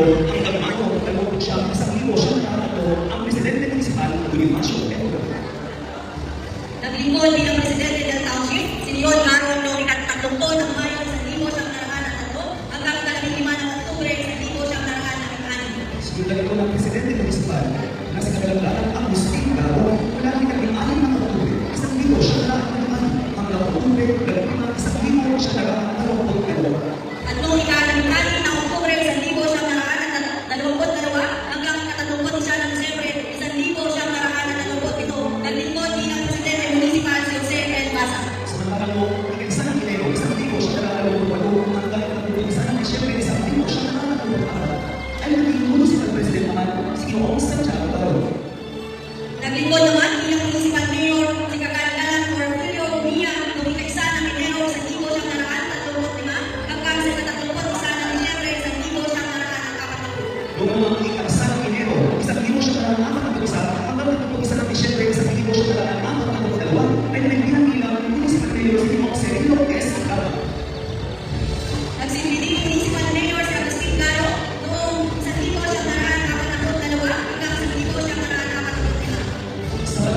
Senado ang gamano ng mga siya sa libo siya natato ang Presidente Municipal Bonifacio Pedro. Naglingkod bilang Presidente ng Township, Senyor Marlon Lorin at tatlongkon ang mayon sa libo siyang narahan at tatlo hanggang kalahimiman ng Oktubre sa libo siyang narahan at kanin. Sigur na ito ng Presidente Municipal na sa kabilang lahat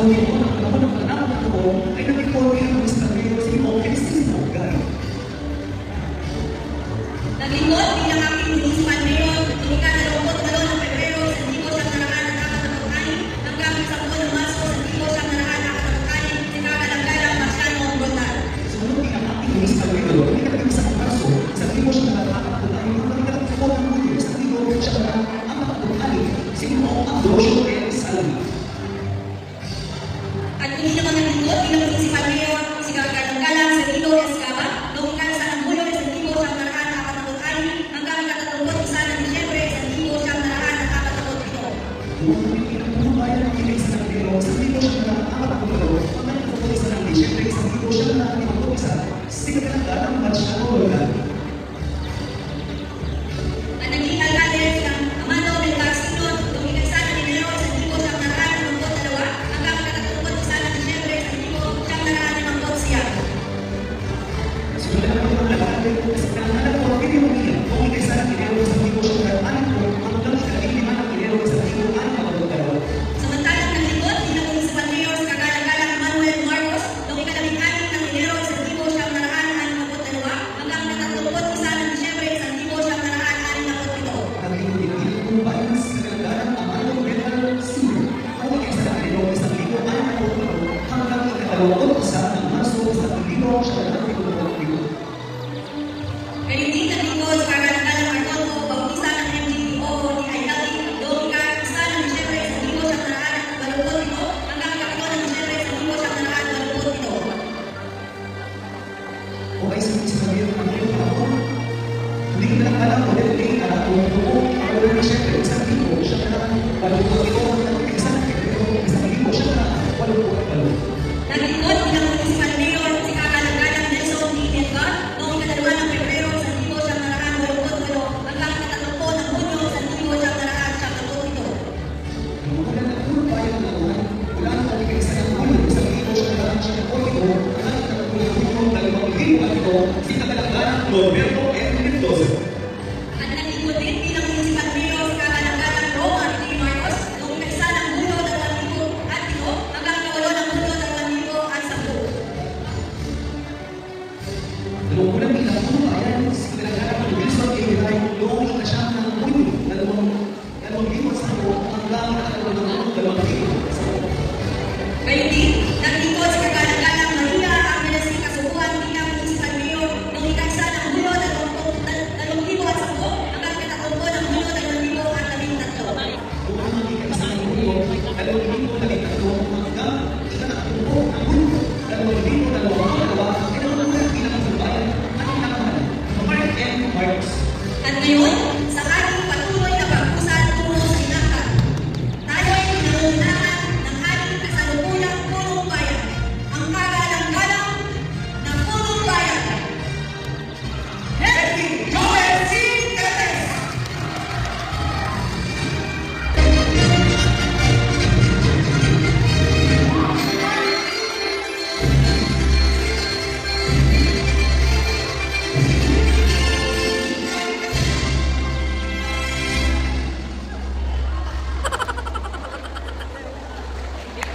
Thank you.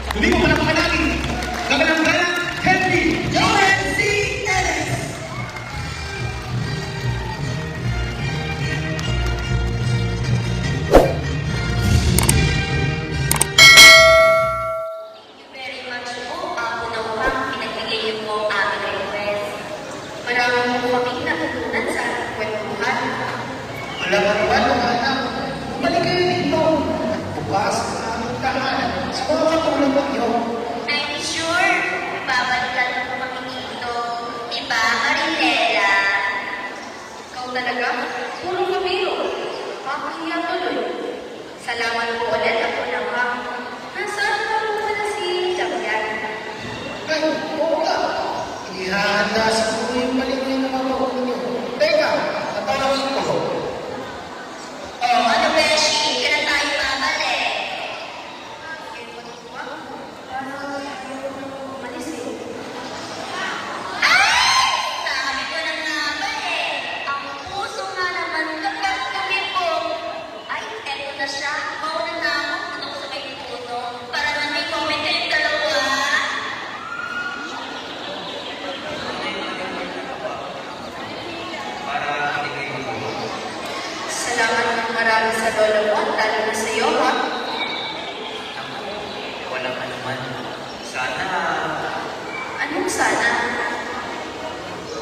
Hindi mo panapakanalin. Kaganang galang, Henry Johan C. Ellis. Very much po ako na upang pinagbigay niyo po ang aking request. Marami po kaming natutunan sa kwentuhan. Alam mo, Nalaman ko ulit ako ng mom. Nasaan pa rin pala si Damian? Ay, oo nga. Ihahanda siguro yung balik niya ng mga ulo niyo. Teka, natanawin ko. Oh, ano, Beshi? Kailan tayo babalik? Ewan ko ba? Parang malis eh. Ay! Sabi ko na nga. Eh. Ang puso nga naman kapag kami. Ay, eto na siya. Malungkot, lalo na sa iyo, ha? Ako, walang anuman. Sana, Anong sana?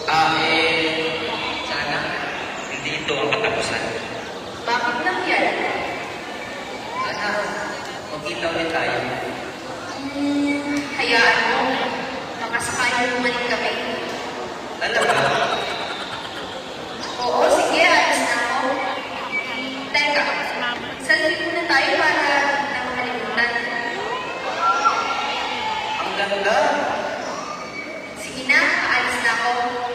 ah, eh, sana, hindi ito ang katapusan. Bakit lang yan? Sana, magkita ulit tayo. Hmm, hayaan mo. Baka sakali bumalik kami. Talaga, Oo, sige, alis na ako. Teka, selfie muna tayo para hindi na makalimutan. ang ganda. Sige na, aalis na ako.